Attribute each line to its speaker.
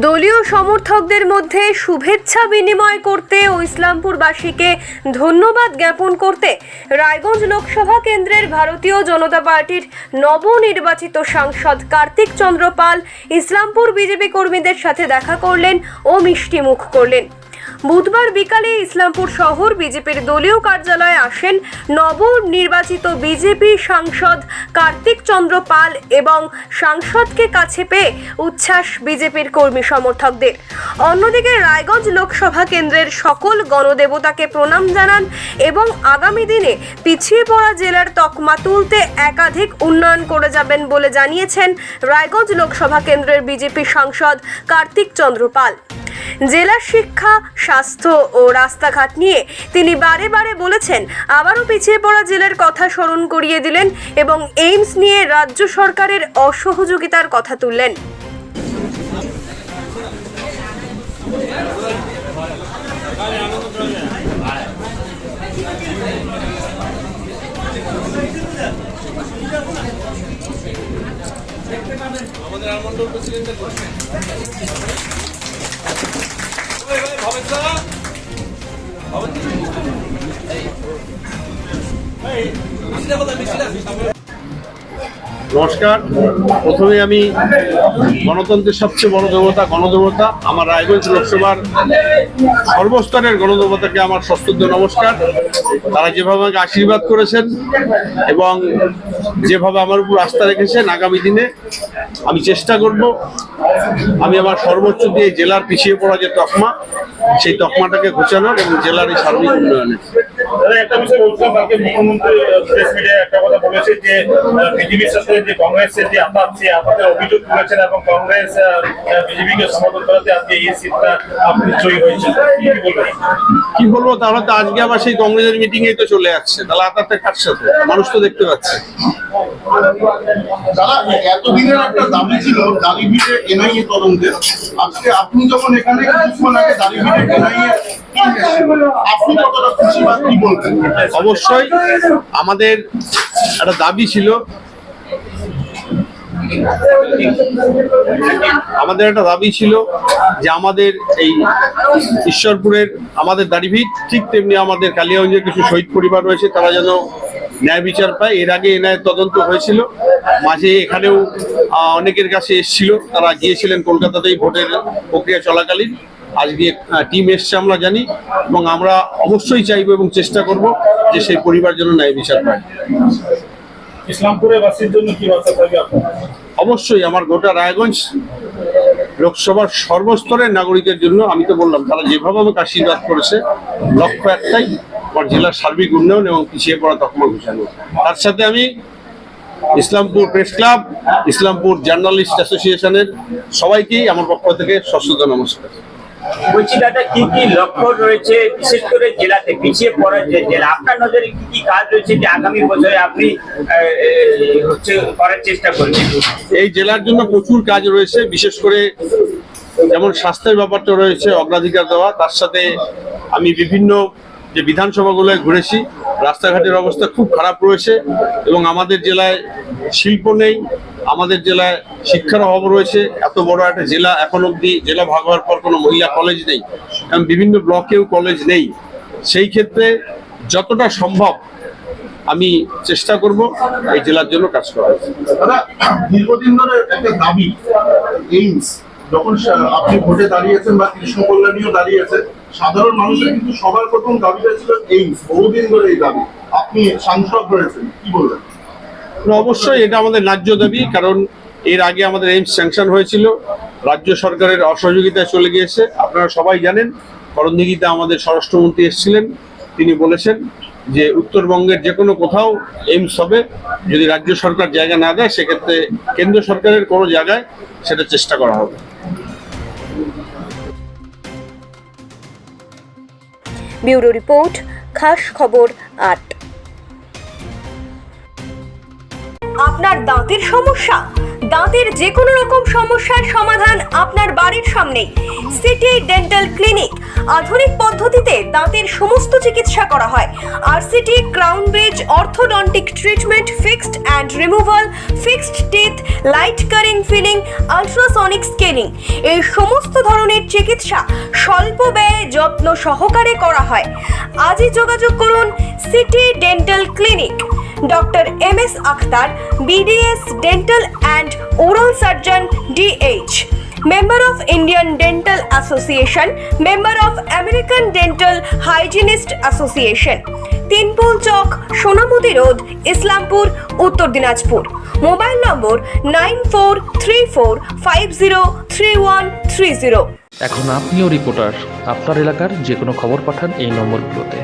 Speaker 1: দলীয় সমর্থকদের মধ্যে শুভেচ্ছা বিনিময় করতে ও ইসলামপুরবাসীকে ধন্যবাদ জ্ঞাপন করতে রায়গঞ্জ লোকসভা কেন্দ্রের ভারতীয় জনতা পার্টির নবনির্বাচিত সাংসদ কার্তিক চন্দ্রপাল ইসলামপুর বিজেপি কর্মীদের সাথে দেখা করলেন ও মিষ্টিমুখ করলেন। বুধবার বিকালে ইসলামপুর শহর বিজেপির দলীয় কার্যালয়ে আসেন নবনির্বাচিত বিজেপি সাংসদ কার্তিক চন্দ্র পাল এবং সাংসদকে কাছে পেয়ে উচ্ছ্বাস বিজেপির কর্মী সমর্থকদের। অন্যদিকে রায়গঞ্জ লোকসভা কেন্দ্রের সকল গণদেবতাকে প্রণাম জানান এবং আগামী দিনে পিছিয়ে পড়া জেলার তকমা তুলতে একাধিক উন্নয়ন করে যাবেন বলে জানিয়েছেন রায়গঞ্জ লোকসভা কেন্দ্রের বিজেপি সাংসদ কার্তিক চন্দ্র পাল। জেলার শিক্ষা, স্বাস্থ্য ও রাস্তাঘাট নিয়ে তিনি বারে বারে বলেছেন, আবারও পিছিয়ে পড়া জেলার কথা স্মরণ করিয়ে দিলেন এবং এইমস নিয়ে রাজ্য সরকারের অসহযোগিতার কথা তুললেন। Hey, hey, hey.
Speaker 2: নমস্কার। প্রথমে আমি গণতন্ত্রের সবচেয়ে বড় দেবতা, গণদেবতা, আমার রায়গঞ্জ লোকসভার সর্বস্তরের গণদেবতাকে আমার সশ্রদ্ধ নমস্কার। তারা যেভাবে আমাকে আশীর্বাদ করেছেন এবং যেভাবে আমার উপর আস্থা রেখেছেন, আগামী দিনে আমি চেষ্টা করব, আমি আমার সর্বোচ্চ দিয়ে জেলার পিছিয়ে পড়া যে তকমা, সেই তকমাটাকে ঘোচানোর এবং জেলার এই সার্বিক উন্নয়নের।
Speaker 3: দাদা, একটা বিষয় বলছিলাম কালকে মুখ্যমন্ত্রী প্রেস মিডিয়ায় একটা কথা বলেছে যে বিজেপির সাথে যে কংগ্রেসের যে আপাত সে আপাতের অভিযোগ তুলেছেন এবং কংগ্রেস বিজেপিকে সমর্থন করাতে আজকে এই সিটটা আপনি জয়ী কি বলবেন?
Speaker 2: কি বলব তাহলে তো আজকে আবার সেই কংগ্রেসের মিটিং এই তো চলে আসছে। তাহলে আতাতে কার সাথে মানুষ তো দেখতে পাচ্ছে।
Speaker 4: দাদা এতদিনের একটা দাবি ছিল দালিভিটে এনআইএ তদন্তের। আজকে আপনি যখন এখানে কিছুক্ষণ আগে দালিভিটে এনআইএ
Speaker 2: অবশ্যই আমাদের একটা দাবি ছিল। আমাদের একটা দাবি ছিল যে আমাদের এই ঈশ্বরপুরের আমাদের দাড়িভিট ঠিক তেমনি আমাদের কালিয়াগঞ্জের কিছু শহীদ পরিবার রয়েছে, তারা যেন ন্যায় বিচার পায়। এর আগে এনআই তদন্ত হয়েছিল। মাঝে এখানেও অনেকের কাছে এসেছিল। তারা গিয়েছিলেন কলকাতাতেই ভোটের প্রক্রিয়া চলাকালীন। আজকে টিম এসছে আমরা জানি এবং আমরা অবশ্যই চাইব এবং চেষ্টা করব যে সেই পরিবার যেন ন্যায় বিচার পায়।
Speaker 3: ইসলামপুরের বাসীর জন্য কি বার্তা থাকবে
Speaker 2: অবশ্যই আমার গোটা রায়গঞ্জ লোকসভার সর্বস্তরের নাগরিকের জন্য আমি তো বললাম তারা যেভাবে আমাকে আশীর্বাদ করেছে লক্ষ্য একটাই আমার জেলার সার্বিক উন্নয়ন এবং পিছিয়ে পড়া তকমা ঘুষানো তার সাথে আমি Islampur press club Islampur journalist অ্যাসোসিয়েশনের সবাইকেই আমার পক্ষ থেকে সশ্রদ্ধ নমস্কার।
Speaker 5: বলছি দাদা কি কি লক্ষ্য রয়েছে, বিশেষ করে জেলাতে পিছিয়ে পড়া যে জেলা, আপনার নজরে কি কি কাজ রয়েছে যে আগামী বছরে আপনি হচ্ছে করার চেষ্টা করবেন?
Speaker 2: এই জেলার জন্য প্রচুর কাজ রয়েছে, বিশেষ করে যেমন স্বাস্থ্যের ব্যাপারটা রয়েছে, অগ্রাধিকার দেওয়া, তার সাথে আমি বিভিন্ন যে বিধানসভাগুলোয় ঘুরেছি, রাস্তাঘাটের অবস্থা খুব খারাপ রয়েছে এবং আমাদের জেলায় শিল্প নেই, আমাদের জেলায় শিক্ষার অভাব রয়েছে, এত বড় একটা জেলা এখন অবধি জেলা ভাগ হওয়ার পর কোনো মহিলা কলেজ নেই এবং বিভিন্ন ব্লকেও কলেজ নেই। সেই ক্ষেত্রে যতটা সম্ভব আমি চেষ্টা করব এই জেলার জন্য কাজ করার।
Speaker 4: দীর্ঘদিন ধরে একটা দাবি, এইমস, যখন আপনি ভোটে দাঁড়িয়েছেন বা কৃষ্ণ কল্যাণীও দাঁড়িয়েছেন সাধারণ মানুষের কিন্তু সবার প্রথম দাবিটা ছিল এইমস বহুদিন ধরে এই দাবি। আপনি সাংসদ রয়েছেন কি বলবেন?
Speaker 2: অবশ্যই এটা আমাদের ন্যায্য দাবি, কারণ এর আগে আমাদের এইমস স্যাংশন হয়েছিল, রাজ্য সরকারের অসহযোগিতায় চলে গিয়েছে। আপনারা সবাই জানেন করণদিঘিতে আমাদের স্বরাষ্ট্রমন্ত্রী এসেছিলেন, তিনি বলেছেন যে উত্তরবঙ্গের যে কোনো কোথাও এইমস হবে, যদি রাজ্য সরকার জায়গা না দেয়, সেক্ষেত্রে কেন্দ্র সরকারের কোনো জায়গায় সেটা চেষ্টা করা হবে।
Speaker 1: ব্যুরো রিপোর্ট খাস খবর আট। আপনার দাঁতের সমস্যা? দাঁতের যে কোনো রকম সমস্যার সমাধান আপনার বাড়ির সামনেই। City dental clinic. আধুনিক পদ্ধতিতে দাঁতের সমস্ত চিকিৎসা করা হয়। RCT, crown bridge, orthodontic treatment, fixed and removal, fixed teeth, light curing filling, ultrasonic scaling এই সমস্ত ধরনের চিকিৎসা স্বল্প ব্যয়ে যত্ন সহকারে করা হয়। আজই যোগাযোগ করুন city dental clinic. Doctor M S Akhtar BDS dental and oral surgeon DH member of Indian Dental Association, member of American Dental Hygienist Association, Tinpul Chowk Sonamudi road Islampur Uttar Dinajpur mobile number nine four three four five zero three one three zero
Speaker 6: এখন আপনিও reporter আপনার এলাকার যে কোনো খবর পাঠান এই নম্বরগুলোতে।